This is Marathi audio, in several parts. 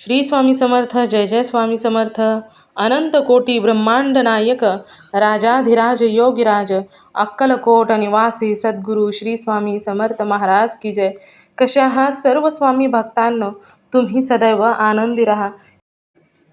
श्री स्वामी समर्थ जय जय स्वामी समर्थ. अनंत कोटी ब्रह्मांड नायक राजाधिराज योगीराज अक्कलकोट निवासी सद्गुरू श्री स्वामी समर्थ महाराज की जय. कशा आहात सर्व स्वामी भक्तांनो? तुम्ही सदैव आनंदी राहा.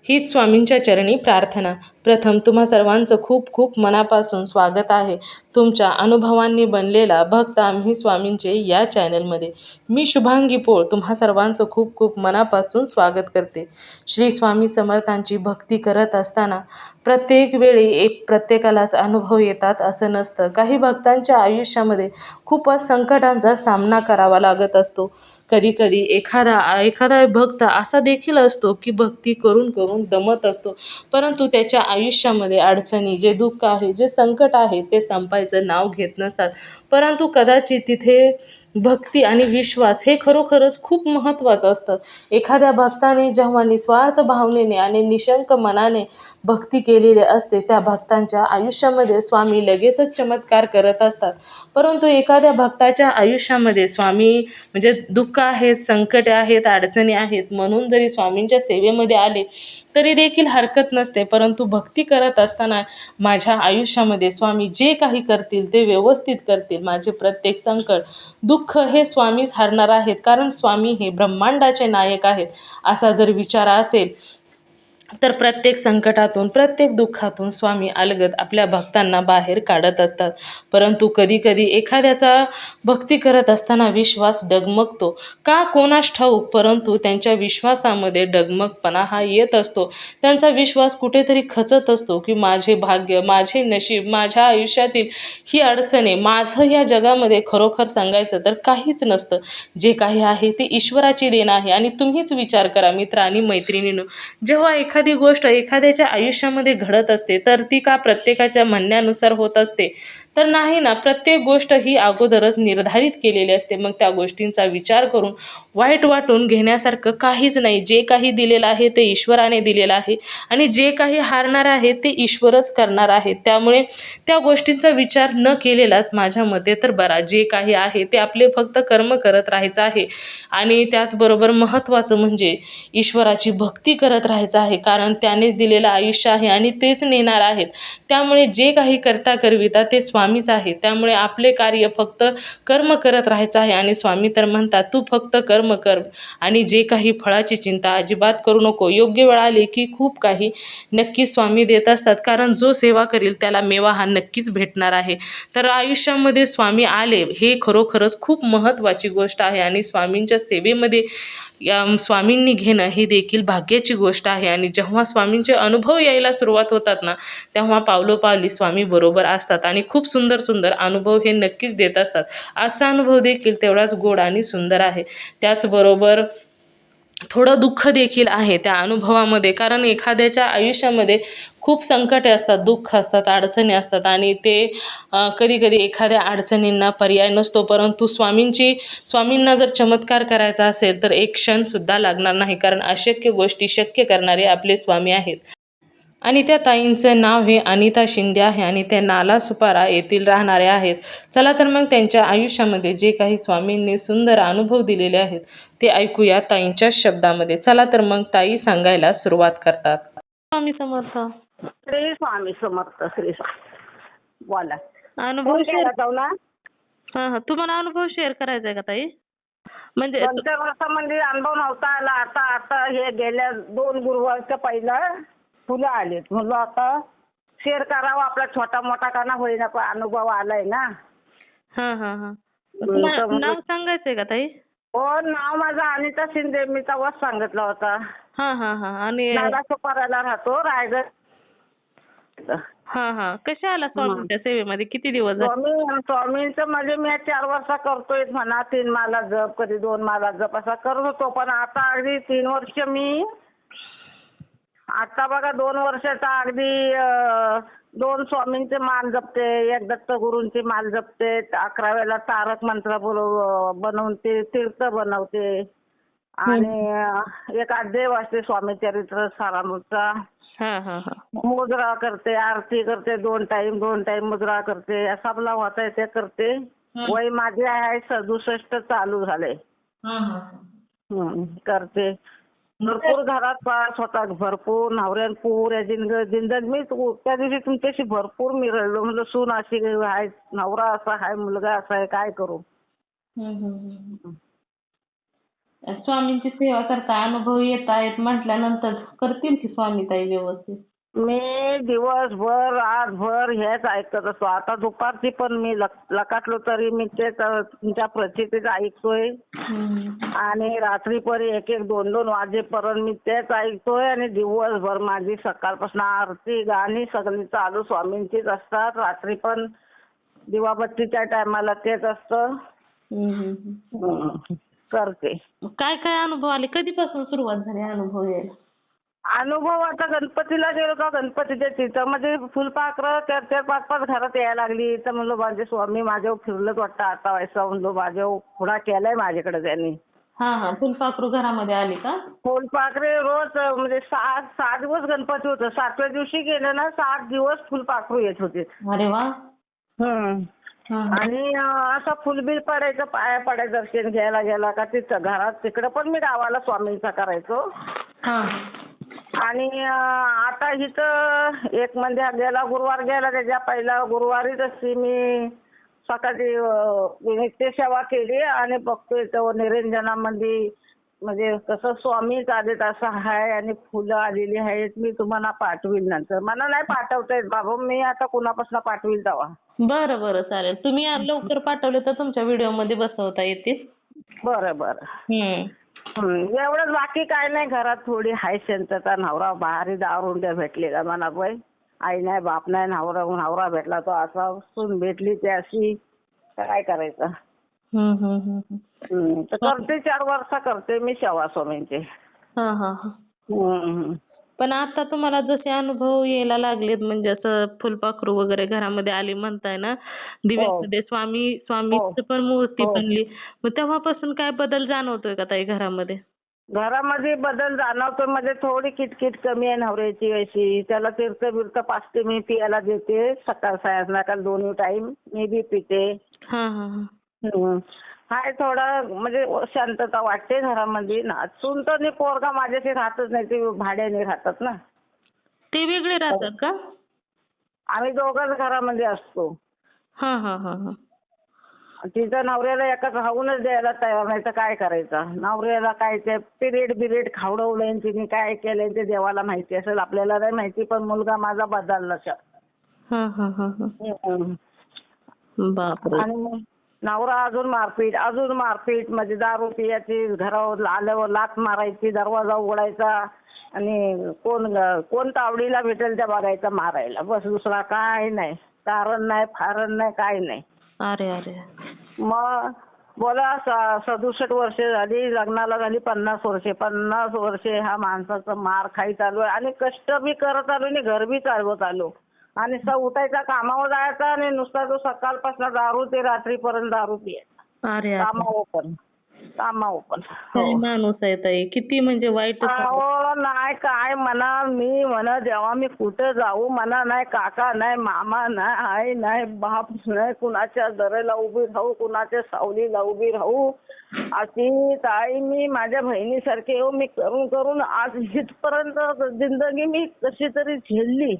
हीच स्वामींच्या चरणी प्रार्थना. प्रथम तुम्हा सर्वांचं खूप खूप मनापासून स्वागत आहे. तुमच्या अनुभवांनी बनलेला भक्त आम्ही स्वामींचे या चॅनलमध्ये. मी शुभांगी पोळ तुम्हा सर्वांचं खूप खूप मनापासून स्वागत करते. श्री स्वामी समर्थांची भक्ती करत असताना प्रत्येक वेळी एक प्रत्येकालाच अनुभव येतात असं नसतं. काही भक्तांच्या आयुष्यामध्ये खूपच संकटांचा सामना करावा लागत असतो. कधीकधी एखादा एखादा भक्त असा देखील असतो की भक्ती करून करून दमत असतो. परंतु त्याच्या आयुष्यामध्ये अडचणी जे दुःख आहे जे संकट आहे ते त्याचं नाव घेत नसतात. परंतु कदाचित तिथे भक्ती आणि विश्वास हे खरोखरच खूप महत्त्वाचं असतं. एखाद्या भक्ताने जेव्हा निस्वार्थ भावनेने आणि निशंक मनाने भक्ती केलेली असते त्या भक्तांच्या आयुष्यामध्ये स्वामी लगेचच चमत्कार करत असतात. परंतु एखाद्या भक्ताच्या आयुष्यामध्ये स्वामी म्हणजे दुःख आहेत संकटे आहेत अडचणी आहेत म्हणून जरी स्वामींच्या सेवेमध्ये आले तरी देखील हरकत नसते. परंतु भक्ती करत असताना माझ्या आयुष्यामध्ये स्वामी जे काही करतील ते व्यवस्थित करतील. माझे प्रत्येक संकट दुःख हे स्वामीच हरणार आहेत. कारण स्वामी हे ब्रह्मांडाचे नायक आहेत. असा जर विचार असेल तर प्रत्येक संकटातून प्रत्येक दुःखातून स्वामी अलगद आपल्या भक्तांना बाहेर काढत असतात. परंतु कधीकधी एखाद्याचा भक्ती करत असताना विश्वास डगमगतो. का कोणास ठाऊक परंतु त्यांच्या विश्वासामध्ये डगमगपणा हा येत असतो. त्यांचा विश्वास कुठेतरी खचत असतो की माझे भाग्य माझे नशीब माझ्या आयुष्यातील ही अडचणी माझं या जगामध्ये खरोखर सांगायचं तर काहीच नसतं. जे काही आहे ते ईश्वराची देण आहे. आणि तुम्हीच विचार करा मित्र आणि मैत्रिणीनं. जेव्हा एखादी गोष्ट एखाद्याच्या आयुष्यामध्ये घडत असते तर ती का प्रत्येकाच्या म्हणण्यानुसार होत असते? तर नाही ना प्रत्येक गोष्ट ही अगोदरच निर्धारित केलेली असते. मग त्या गोष्टींचा विचार करून वाईट वाटून घेण्यासारखं काहीच नाही. जे काही दिलेलं आहे ते ईश्वराने दिलेलं आहे आणि जे काही हारणार आहे ते ईश्वरच करणार आहे. त्यामुळे त्या गोष्टींचा विचार न केलेलाच माझ्या मते तर बरा. जे काही आहे ते आपले फक्त कर्म करत राहायचं आहे आणि त्याचबरोबर महत्त्वाचं म्हणजे ईश्वराची भक्ती करत राहायचं आहे. कारण त्यानेच दिलेलं आयुष्य आहे आणि तेच नेणार आहेत. त्यामुळे जे काही करता करविता ते स्वामीच आहे. त्यामुळे आपले कार्य फक्त कर्म करत राहायचं आहे. आणि स्वामी तर म्हणतात तू फक्त कर्म कर आणि जे काही फळाची चिंता अजिबात करू नको. योग्य वेळ आली की खूप काही नक्की स्वामी देत असतात. कारण जो सेवा करेल त्याला मेवा हा नक्कीच भेटणार आहे. तर आयुष्यामध्ये स्वामी आले हे खरोखरच खूप महत्त्वाची गोष्ट आहे. आणि स्वामींच्या सेवेमध्ये या स्वामींनी घेणं ही देखील भाग्याची गोष्ट आहे. आणि जेव्हा स्वामींचे अनुभव यायला सुरुवात होतात ना तेव्हा पावलोपावली स्वामी बरोबर असतात. आणि खूप सुंदर सुंदर अनुभव हे नक्कीच देत असतात. आजचा अनुभव देखील तेवढाच गोड आणि सुंदर आहे. त्याचबरोबर थोडं दुःख देखील आहे त्या अनुभवामध्ये. कारण एखाद्याच्या आयुष्यामध्ये खूप संकटे असतात दुःख असतात अडचणी असतात आणि ते कधी कधी एखाद्या अडचणींना पर्याय नसतो. परंतु स्वामींची स्वामींना जर चमत्कार करायचा असेल तर एक क्षणसुद्धा लागणार नाही. कारण अशक्य गोष्टी शक्य करणारे आपले स्वामी आहेत. आणि त्या ताईंचं नाव हे अनिता शिंदे आहे आणि त्या नाला सुपारा येथील राहणारे आहेत. चला तर मग त्यांच्या आयुष्यामध्ये जे काही स्वामींनी सुंदर अनुभव दिलेले आहेत ते ऐकूया ताईंच्या शब्दामध्ये. चला तर मग ताई सांगायला सुरुवात करतात. स्वामी समर्थ. श्री स्वामी समर्थ श्री स्वामी. बोला. अनुभव शेअर हां हां. तुम्हाला अनुभव शेअर करायचा आहे का ताई? म्हणजे दोन चार वर्षामध्ये अनुभव नव्हता आला आता आता हे गेल्या दोन गुरुवारच्या पहिलं फुलं आलेत. म्हणलं आता शेअर करावं आपला छोटा मोठा का ना होईना पण अनुभव आलाय ना. हां हां हां. तर तुम्हाला मग- नाव सांगायचंय का ताई? हो नाव माझं अनिता शिंदे मी तेव्हाच सांगितलं होता. हां हां हां आणि नाला सुपाराला राहतो रायगड. हां हां. कशा आला स्वामींच्या सेवेमध्ये? किती दिवस झाले? स्वामी स्वामींचं म्हणजे मी चार वर्ष करतोय म्हणा तीन माला जप कधी दोन माला जप असा करत होतो. पण आता अगदी तीन वर्ष मी आता बघा दोन वर्षाचा अगदी दोन स्वामींचे माल जपते एक दत्तगुरूंची माल जपते अकरा वेळेला तारक मंत्र बनवते तीर्थ बनवते. आणि एक अध्याय वाचते स्वामी चरित्र सारामृतचा. मुद्रा करते आरती करते दोन टाइम दोन टाइम मुद्रा करते असा आपला होता ते करते वय माझे आहे सदुसष्ट चालू झाले. करते. भरपूर घरात त्रास होता भरपूर नवऱ्यान पुऱ्या जिंद मी तू- त्या दिवशी तुमच्याशी भरपूर मी रडलो म्हणलं सून अशी आहे नवरा असा आहे मुलगा असा आहे काय करू? हम्म, हम्म, हम्म. स्वामींची सेवा करता अनुभव येत आहेत म्हटल्यानंतर करतील की स्वामी ताई व्यवस्थित? मी दिवसभर रातभर हेच ऐकत असतो. आता दुपारची पण मी लक- लकाटलो तरी मी तेच तुमच्या प्रचितीच ऐकतोय. आणि रात्री पण एक एक दोन दोन वाजेपर्यंत मी तेच ऐकतोय. आणि दिवसभर माझी सकाळपासून आरती गाणी सगळी चालू. स्वामींचीच असतात. रात्री पण दिवाबत्तीच्या टायमाला तेच असतं. करते. काय काय अनुभव आले? कधीपासून सुरुवात झाली अनुभव यायला? अनुभव आता गणपतीला गेलो का गणपतीच्या तिथं म्हणजे फुलपाखरं चार चार पाच पाच घरात यायला लागली. तर म्हणलो माझे स्वामी माझ्यावर फिरलंच वाटतं आता व्हायचा म्हणलो माझ्यावर पुढा केलाय माझ्याकडे त्यांनी. हा हा. फुलपाखरू घरामध्ये आली का? फुलपाखरे रोज म्हणजे सात सहा दिवस गणपती होतं. सातव्या दिवशी गेलं ना सात दिवस फुलपाखरू येत होते. अरे वा. आणि असं फुलबिल पडायचं पाया पडायचं दर्शन घ्यायला गेला का तिथं घरात तिकडं पण मी गावाला स्वामींचा करायचो. आणि आता इथं एक म्हणजे गेला गुरुवार गेला त्याच्या पहिला गुरुवारीच अशी मी अं, नित्य सेवा केली आणि बघतोय तो निरंजनामध्ये म्हणजे कसं स्वामीच आलेत असं आहे आणि फुलं आलेली आहेत मी तुम्हाला पाठवील नंतर. मला नाही पाठवता येत बाबा मी आता कुणापासून पाठवील तेव्हा? बरं बरं चालेल. तुम्ही लवकर पाठवले तर तुमच्या व्हिडिओमध्ये बसवता येतील. बरं बरं. हम्म. एवढंच बाकी काय नाही घरात. थोडी हाय शांतता नवरा बाहेर दारून त्या भेटलेला म्हणा बाई. आई नाही बाप नाही नवरा नवरा भेटला तो असा सून भेटली ती अशी. काय करायचं? हम्म, हम्म, हम्म, हम्म. तर करते चार वर्ष करते मी सेवा स्वामींची. हा हा हा. हं, पण आता तुम्हाला जसे अनुभव यायला लागलेत म्हणजे असं फुलपाखरू वगैरे घरामध्ये आली म्हणताय ना दिव्यामध्ये स्वामी स्वामीच पण मूर्ती हो. बनली. मग तेव्हापासून काय बदल जाणवतोय का ताई घरामध्ये? घरामध्ये बदल जाणवतो म्हणजे थोडी किटकिट कमी आहे नवऱ्याची अशी. त्याला तीर्थ बिर्थ पाचते मी पियाला देते. सकाळ संध्याकाळ दोन्ही टाइम मी बी पिते. हा हा हा. हाय थोडं म्हणजे शांतता वाटते घरामध्ये. ना सून तर नाही पोरगा माझ्याशी राहतच नाही ते भाड्याने राहतात ना. ते वेगळे राहतात का? आम्ही दोघंच घरामध्ये असतो. हा हा हा हा. तिथं नवऱ्याला एकाच राहूनच द्यायला तयार नाही तर काय करायचं? नवऱ्याला काय ते पिरियड बिरियड खावडवलंय आणि तिने काय केलंय ते देवाला माहिती असेल आपल्याला नाही माहिती पण मुलगा माझा बदलला हा हा हा हा. हम्म. बापरे. आणि नवरा अजून मारपीट अजून मारपीट म्हणजे दारू पियाची घरावर आल्यावर लाथ मारायची दरवाजा उघडायचा आणि कोण कोण तावडीला भेटेल त्या बघायचा मारायला. बस दुसरा काय नाही कारण नाही फारण नाही काय नाही. अरे अरे. मग बोला सदुसष्ट वर्षे झाली लग्नाला झाली पन्नास वर्षे. पन्नास वर्षे हा माणसाचा मार खाई चालू आहे आणि कष्ट बी करत आलो आणि घर बी चालवत आलो. आणि स उठायचा कामावर जायचा आणि नुसता तो सकाळपासून दारू ते रात्रीपर्यंत दारू पियायचा. अरे अरे कामावर पण. कामावर पण. काय हो. माणूस आहे ताई. किती म्हणजे वाईट अहो नाही काय म्हणा मी म्हणा जेव्हा मी कुठं जाऊ म्हणा नाही काका नाही मामा नाही आई नाही बाप नाही कुणाच्या दरेला उभी राहू कुणाच्या सावलीला उभी राहू. अशी ताई मी माझ्या बहिणीसारखी हो. मी करून करून आज इथपर्यंत जिंदगी मी कशी तरी झेलली.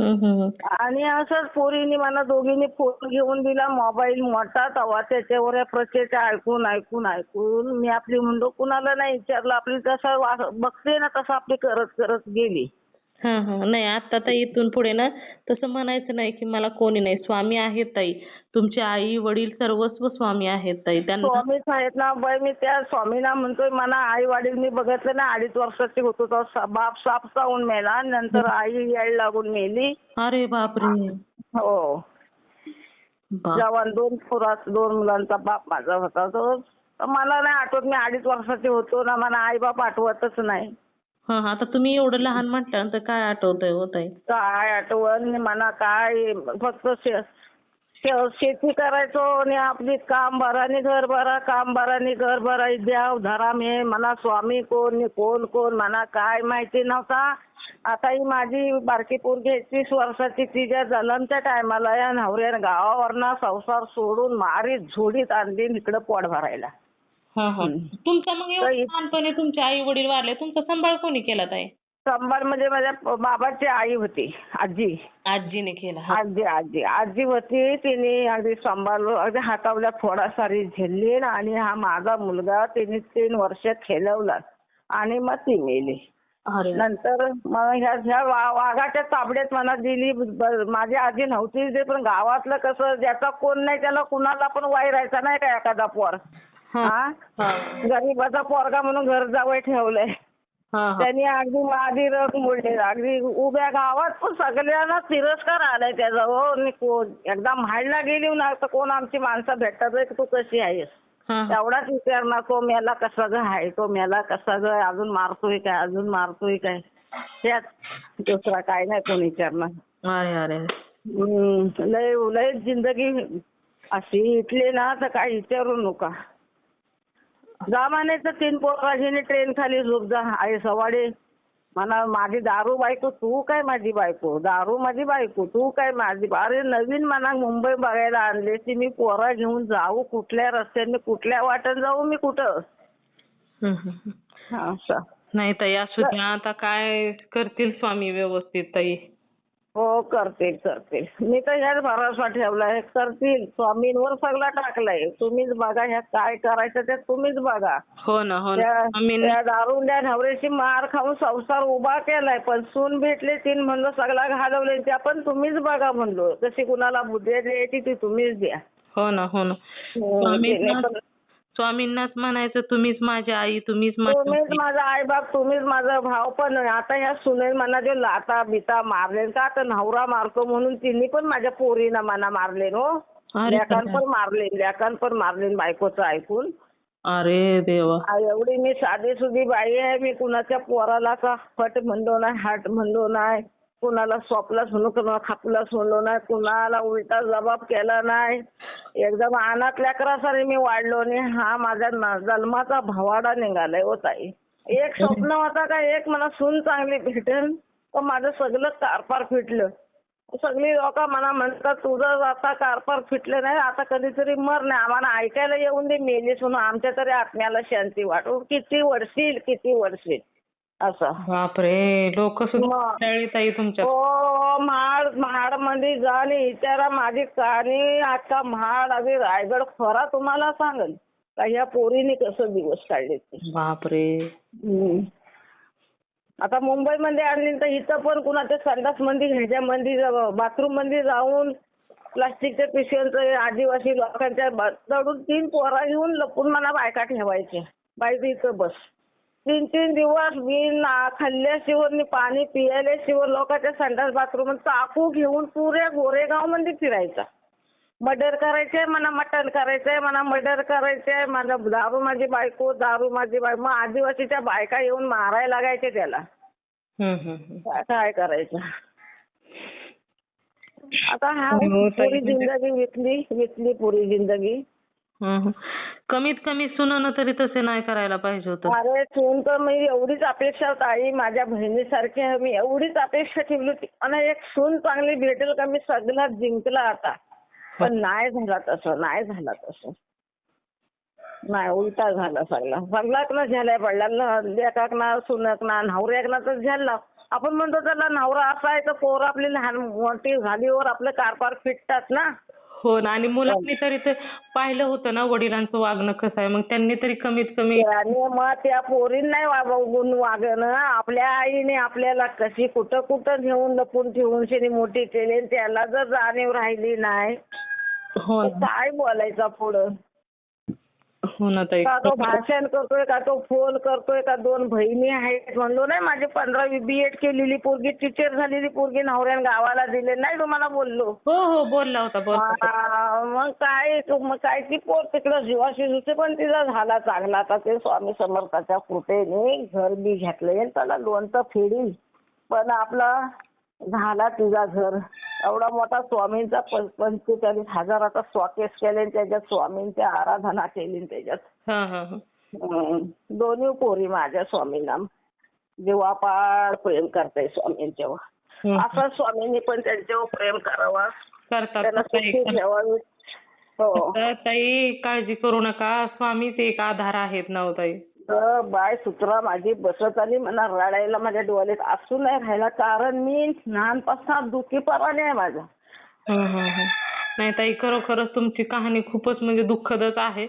आणि असंच पोरीने मला दोघींनी फोन घेऊन दिला मोबाईल मोठा तवा त्याच्यावर या प्रचेच्या ऐकून ऐकून ऐकून मी आपली मुंडो कुणाला नाही विचारलं आपली जसं वा- बघते ना तसं आपली करत करत गेली. हा हा. नाही आता ताई इथून पुढे ना तसं म्हणायचं नाही की मला कोणी नाही. स्वामी आहेत ताई. तुमचे आई वडील सर्वस्व स्वामी आहेत ताई. त्यांना स्वामीच आहेत ना बाई मी त्या स्वामीना म्हणतोय मला आई वडील मी बघितलं ना अडीच वर्षाची होतो तेव्हा सा- बाप साप चावून मेला. नंतर आई यायला लागून मेली. अरे बापरे. हो. बाप. जवान दोन पोरात दोन मुलांचा बाप माझा होता तो तर मला नाही आठवत मी अडीच वर्षाची होतो ना मला आई बाप आठवतच नाही. हा हा. आता तुम्ही एवढं लहान म्हटल्यानंतर काय आठवतंय हो ताई? काय आठवण? म्हणा काय? फक्त शे- शे- शेती करायचो आणि आपली काम भरानी घर भरा काम भराने घर भरा. द्याव धरा हे म्हणा स्वामी कोण नि कोण कोण? म्हणा काय माहिती नव्हता. आता ही माझी बारकी पोरगी एकवीस वर्षाची. तिच्या जन्मच्या टायमाला या नवऱ्यानं गावावरनं संसार सोडून मारीत झोडीत आणली इकडं पोट भरायला. हा हा. तुमचा मग एवढं लहानपणी तुमचे आई वडील वारले तुमचा सांभाळ कोणी केला ताई? सांबार म्हणजे माझ्या बाबाची आई होती आजी. आजीने केला हा. आजी आजी. आजी होती तिने अगदी सांभाळलं अगदी हातावल्या थोडासारी झेलली आणि हा माझा मुलगा तिने तीन वर्ष खेळवला आणि मग ती मेली. अरे नंतर मग ह्या ह्या वा- वाघाच्या ताबड्यात मला दिली ब- माझी आजी नव्हती ते पण गावातलं कसं ज्याचा कोण नाही त्याला कुणाला पण वाईरायचा नाही का एखादा पोर. गरीबाचा पोरगा म्हणून घर जावं ठेवलंय. त्यांनी अगदी माझी रग मोडली. अगदी उभ्या गावात पण सगळ्यांना तिरस्कार आलाय त्याचा हो एकदा म्हाडला गेली ना तर कोण आमची माणसं भेटतात? "रे, तू कशी आहेस. एवढाच विचारणार तो मेला कसा ग? आहे तो मेला कसा ग? अजून मारतोय काय? अजून मारतोय काय? त्यात दुसरा काय नाही कोण विचारणार. हम्म, लय लय जिंदगी अशी इथली ना तर काय विचारू नका. जा म्हणायचं तीन पोराजीने ट्रेन खाली झोप जा. आई सवाडे म्हणा माझी दारू बायको तू काय माझी बायको? दारू माझी बायको तू काय माझी बा- अरे नवीन म्हणा मुंबई बघायला आणले ती. मी पोरा घेऊन जाऊ. कुठल्या रस्त्याने कुठल्या वाटेने जाऊ मी कुठं? हम्म, हम्म. हा, असं. नाही ताई असू द्या. आता काय करतील स्वामी व्यवस्थित ताई? हो करतील करतील. मी तर ह्याच भरोसा ठेवलाय करतील. स्वामींवर सगळा टाकलाय. तुम्हीच बघा ह्यात काय करायचं ते तुम्हीच बघा. हो ना हो ना. आम्ही त्या दारुंड्या नवऱ्याची मार खाऊन संसार उभा केलाय. पण सून भेटले तीन म्हणलं सगळा घालवले त्या पण तुम्हीच बघा म्हणलो. कशी कुणाला बुद्धी द्यायची ती तुम्हीच द्या. हो ना हो ना. हो, स्वामींना स्वामींनाच म्हणायचं तुम्हीच माझी आई तुम्हीच माझी तुम्हीच माझा आई बाप तुम्हीच माझा भाव पण आता ह्या सुनेल मना जे लाता बिता मारले का? तर नवरा मारतो म्हणून तिने पण माझ्या पोरीना मना मारले हो? अरे लेकान पण मारले लेकान पण मारले बायकोचं ऐकून. अरे देवा. आ, एवढी मी साधी सुधी बाई आहे मी कुणाच्या पोराला का फट म्हणलो नाही हाट म्हणलो नाही. कुणाला स्वप्न म्हणून कुणाला खापला सुनलो नाही कुणाला उलटा जबाब केला नाही. एकदम अनाथ लेकरासारी मी वाढलो आणि हा माझ्या जन्माचा भवाडा निघालाय हो ताई. एक स्वप्न होता का एक मला सून चांगली भेटेल तर माझं सगळं कारपार फिटलं. सगळी लोक मला म्हणतात तुझं आता कारपार फिटलं नाही आता कधीतरी मर नाही आम्हाला ऐकायला येऊन दे मेली सुन आमच्या तरी आत्म्याला शांती वाटू. किती वर्षील किती वर्षील. असं. बापरे लोक सुद्धा मग. कंटाळली ताई तुमच्या हो महाड महाडमध्ये जा आणि विचारा माझी कहाणी आता महाड अगदी रायगड खरा तुम्हाला सांगेल का ह्या पोरीने कसं दिवस काढले ते. बापरे. हम्म. आता मुंबईमध्ये आणली तर इथं पण कुणाच्या संडास मंदी ह्याच्यामध्ये बाथरूममध्ये जाऊन प्लास्टिकच्या पिशव्यांचं आदिवासी लोकांच्या ब- दडून तीन पोरा घेऊन लपून मला बायका ठेवायचे. बाई तू इथं बस. तीन तीन दिवस बिन खाल्ल्याशिवाय पाणी पियाल्याशिवाय लोकांच्या संडास बाथरूम चाकू घेऊन पुऱ्या गोरेगावमध्ये फिरायचा. मर्डर करायचंय मला मटण करायचंय मला मर्डर करायचंय माझा दारू माझी बायको दारू माझी बायको मग आदिवासीच्या बायका येऊन मारायला लागायचे त्याला. काय- करायचं? आता हा हो, ताई, पुरी म्हणजे- जिंदगी विकली विकली पुरी जिंदगी. कमीत कमी सुनानं तरी तसे नाही करायला पाहिजे होतं. अरे सून तर मी एवढीच अपेक्षा ताई माझ्या बहिणीसारखी. आहे. मी एवढीच अपेक्षा ठेवली होती. आणि एक सून चांगली भेटेल का? मी सगळ्यात जिंकला आता. पण नाही झाला तसं नाही झाला तसं. नाही उलटा झाला सगळा. सगळाच ना झालाय पडला. लेकाक ना सुनक ना नवऱ्याक ना तर झाला. आपण म्हणतो त्याला नवरा असा आहे तर पोर आपली लहान मोठी झालीवर आपलं कारभार फिटतात ना. हो ना. आणि मुलांनी तरी ते पाहिलं होतं ना वडिलांचं वागणं कसं आहे. मग त्यांनी तरी कमीत कमी आणि मग त्या पोरींना नाही वागवून वागणं. आपल्या आईने आपल्याला कशी कुठं कुठं घेऊन लपून ठेवून शेनी मोठी केली आणि त्याला जर जाणीव राहिली नाही हो तर ना. काय बोलायचं पुढं? हो ना ताई का तो भाषण करतोय का तो फोन करतोय का दोन बहिणी आहेत म्हणलो नाही माझी पंधरावी बी एड केलेली पोरगी टीचर झालेली पोरगी नवऱ्याने गावाला दिले नाही तुम्हाला बोललो. हो हो बोलला होता. आ, मग काय मग काय ती पोर तिकडं जीवाशी जुसे पण तिचा झाला चांगला आता ते स्वामी समर्थाच्या कृपेने घर बी घेतलंय त्याला लोणचं फेडी पण आपला झाला तिचा घर. एवढा मोठा स्वामींचा पंचेचाळीस हजाराचा स्वकेस केले त्याच्यात स्वामींची आराधना केली आणि त्याच्यात. दोन्ही पोरी माझ्या स्वामींना जीवापाड प्रेम करताय स्वामींच्यावर. असं स्वामींनी पण त्यांच्यावर प्रेम करावा. करतात त्यांना सुखी. ठेवावी. हो. ताई काळजी करू नका. स्वामीच एक आधार आहेत ना हो ताई तर बाय सुत्रा माझी बसत आली मला रडायला माझ्या डोळ्यात असू नाही राहिला कारण मी लहानपासून दुखीपणाने आहे माझा. हो, हो, हो. नाही ताई खरोखरच तुमची कहाणी खूपच म्हणजे दुःखदच आहे.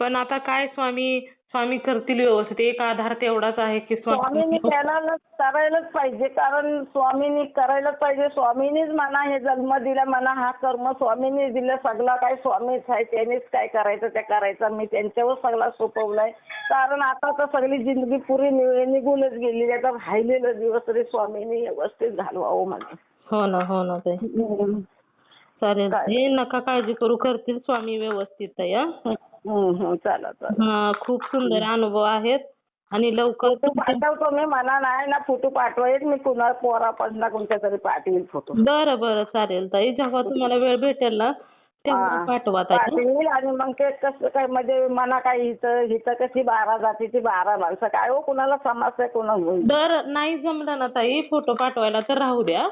पण आता काय स्वामी स्वामी करतील व्यवस्थित. एक आधार तेवढाच आहे की स्वामींनी स्वामी त्याला करायलाच पाहिजे. कारण स्वामींनी करायलाच पाहिजे. स्वामींनीच मला हे जन्म दिला मला हा कर्म स्वामींनी दिलं. सगळा काय स्वामीच आहे. त्यांनीच काय करायचं ते करायचं. मी त्यांच्यावर सगळा सोपवलाय. कारण आता तर सगळी जिंदगी पुरी नि- निघूनच गेलेली आहे. तर राहिलेलं दिवस तरी स्वामींनी व्यवस्थित घालवावं मला हो ना हो ना ताई. चालेल. काय? हे नका काळजी करू. करतील स्वामी व्यवस्थित ताई हं? हम्म, हम्म. चला चला हा खूप सुंदर अनुभव आहेत. आणि लवकर फोटो पाठवतो मी मला नाही ना फोटो पाठवायचे मी कुणा पोरापासून कोणत्या तरी पाठवेल फोटो. बरं बरं चालेल ताई. जेव्हा तुम्हाला वेळ भेटेल ना तेव्हा. पाठवा पाठवेल आणि मग ते कसं काय म्हणजे मना काय हिथं हिथं कशी बारा जातीची बारा माणसं काय हो कुणाला कुणाला होईल जर नाही जमलं ना ताई फोटो पाठवायला तर राहू द्या.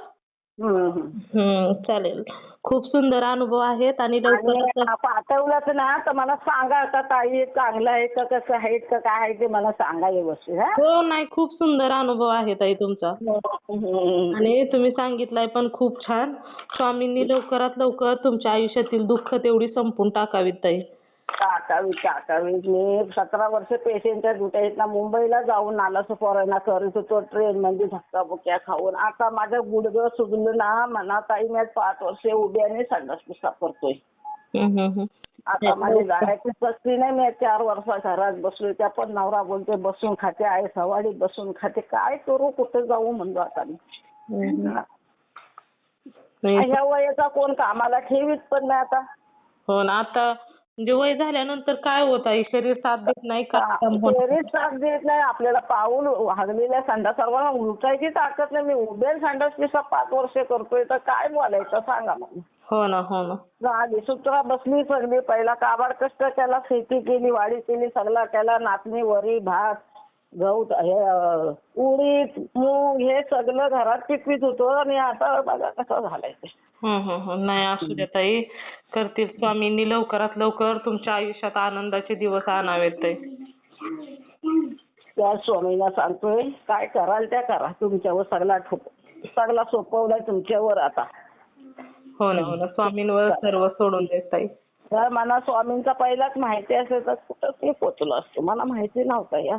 हम्म, चालेल. खूप सुंदर अनुभव आहेत आणि लवकरच आणि पाठवलंच ना तर मला सांगा का ताई चांगलं आहे का कसं आहे का काय आहे ते मला सांगा व्यवस्थित हा? हो नाही खूप सुंदर अनुभव आहे ताई तुमचा. हम्म. आणि तुम्ही सांगितलाय पण खूप छान. स्वामींनी लवकरात लवकर तुमच्या आयुष्यातील दुःख तेवढी संपून टाकावीत ताई. टाकावी टाकावी मी सतरा वर्ष पेशंटच्या दुट्यातनं मुंबईला जाऊन आला पोरांना करत होतो ट्रेन मध्ये धक्काबुक्या खाऊन. आता माझं गुडघं सुजलं ना म्हणा ताई मी पाच वर्ष उभी आणि संडास पुसा करतोय. आता माझी जाण्याची शक्ती नाही मी चार वर्ष घरात बसलोय त्या पण नवरा बोलते बसून खाते आहे सवारीत बसून खाते. काय करू कुठे जाऊ? म्हणलो आता मी. ह्या वयाचा कोण कामाला ठेवीत पण नाही आता. हो ना आता म्हणजे वय झाल्यानंतर काय होत? आहे शरीर साथ देत नाही का. शरीर साथ देत नाही. आपल्याला पाऊल हागलेल्या संडास सर्वांना उलटायची ताकद नाही. मी उभे संडास पिसा पाच वर्ष करतोय. तर काय बोलायचं? सांगा मग. हो ना हो ना. झाली सुत्रा बसली सगळी पहिला काबाड कष्ट केला शेती केली वाडी केली सगळा केला नाचणी वरी भात गहू हे अं, उडीद मूग हे सगळं घरात पिकवीत होतो. आणि आता बघा कसं झालंय ते. हम्म, हम्म, हम्म. नाही असू द्या ताई. करतील. स्वामींनी लवकरात लवकर तुमच्या आयुष्यात आनंदाचे दिवस आणावेत ताई. त्या स्वामीला सांगतोय काय कराल त्या करा. तुमच्यावर सगळा ठोक सगळा सोपवलाय तुमच्यावर आता. हो ना हो ना. स्वामींवर सर्व सोडून देत ताई. तर मला स्वामींचा पहिलाच माहिती असेल तर कुठंच मी पोचलो असतो. मला माहिती नव्हतं या.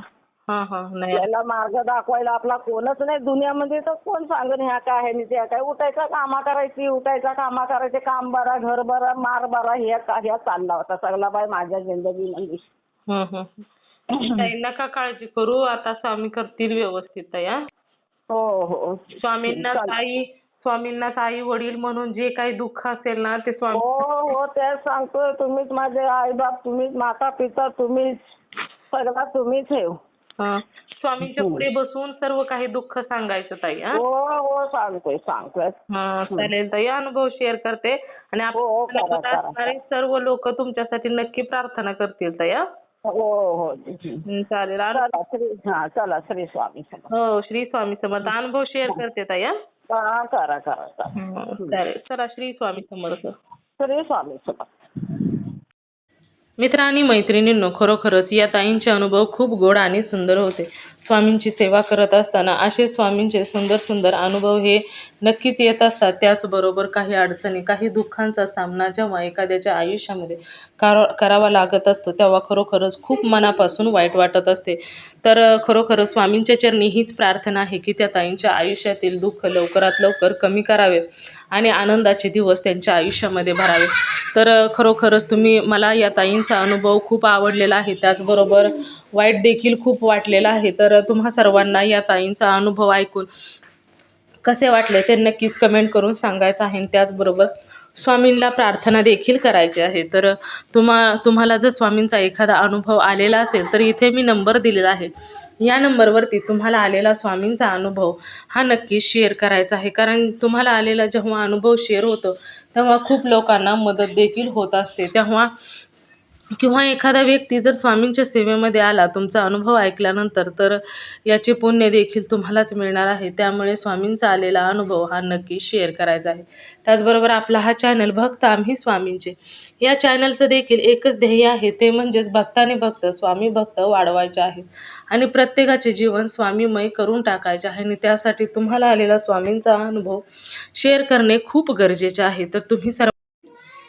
याला मार्ग दाखवायला आपला कोणच नाही दुनियामध्ये तर कोण सांगेल ह्या काय आहे आणि त्या काय उठायचा कामा करायची उठायचा कामा करायचे काम बरा घर बरा मार बरा ह्या चालला होता सगळा बाय माझ्या जिंदगीमध्ये. ताई नका काळजी करू आता स्वामी करतील व्यवस्थित ताई हा हो स्वामींना. ताई स्वामींना ताई वडील म्हणून जे काही दुःख असेल ना ते स्वामी हो हो तेच सांगतोय तुम्हीच माझे आईबाप तुम्हीच माता पिता तुम्हीच सगळा तुम्हीच आहे हा. स्वामींच्या पुढे बसून सर्व काही दुःख सांगायचं ताई हा? हो हो सांगतोय सांगतोय हा, चालेल ताई अनुभव शेअर करते. आणि हो, हो, करा, आपल्या करा. असणारे सर्व लोक तुमच्यासाठी नक्की प्रार्थना करतील ताई हा? हो हो हं, चालेल अनु- चला श्री हा चला श्री स्वामी समर्थ. हो श्री स्वामी समर्थ. अनुभव शेअर करते ताई हा? हा करा करा करा. हं, चालेल. चला श्री स्वामी समर्थ. श्री स्वामी समर्थ. मित्र आणि मैत्रिणींनो खरोखरच या ताईंचे अनुभव खूप गोड आणि सुंदर होते. स्वामींची सेवा करत असताना असे स्वामींचे सुंदर सुंदर अनुभव हे नक्कीच येत असतात. त्याचबरोबर काही अडचणी काही दुःखांचा सामना जेव्हा एखाद्याच्या आयुष्यामध्ये कार करावा लागत असतो तेव्हा खरोखरच खूप मनापासून वाईट वाटत असते. तर खरोखरच स्वामींच्या चरणी हीच प्रार्थना आहे की त्या ताईंच्या आयुष्यातील दुःख लवकरात लवकर कमी करावेत आणि आनंदाचे दिवस त्यांच्या आयुष्यामध्ये भरावे. तर खरोखरच तुम्ही मला या ताईंचा अनुभव खूप आवडलेला आहे. त्याचबरोबर वाईट देखील खूप वाटलेलं आहे. तर तुम्हा सर्वांना या ताईंचा अनुभव ऐकून कसे वाटले ते नक्कीच कमेंट करून सांगायचं आहे. आणि त्याचबरोबर स्वामींना प्रार्थना देखील करायची आहे. तर तुम्हा तुम्हाला जर स्वामींचा एखादा अनुभव आलेला असेल तर इथे मी नंबर दिलेला आहे. या नंबरवरती तुम्हाला आलेला स्वामींचा अनुभव हा नक्की शेअर करायचा आहे. कारण तुम्हाला आलेला जेव्हा अनुभव शेअर होतो तेव्हा खूप लोकांना मदत देखील होत असते. तेव्हा किंवा एखादा व्यक्ती जर स्वामींच्या सेवेमध्ये आला तुमचा अनुभव ऐकल्यानंतर तर याचे पुण्य देखील तुम्हालाच मिळणार आहे. त्यामुळे स्वामींचा आलेला अनुभव हा नक्की शेअर करायचा आहे. त्याचबरोबर आपला हा चॅनल भक्त आम्ही स्वामींचे. या चॅनलचं देखील एकच ध्येय आहे ते म्हणजेच भक्ताने भक्त स्वामी भक्त वाढवायचे आहेत. आणि प्रत्येकाचे जीवन स्वामीमय करून टाकायचे आहे. आणि त्यासाठी तुम्हाला आलेला स्वामींचा अनुभव शेअर करणे खूप गरजेचे आहे. तर तुम्ही सर्व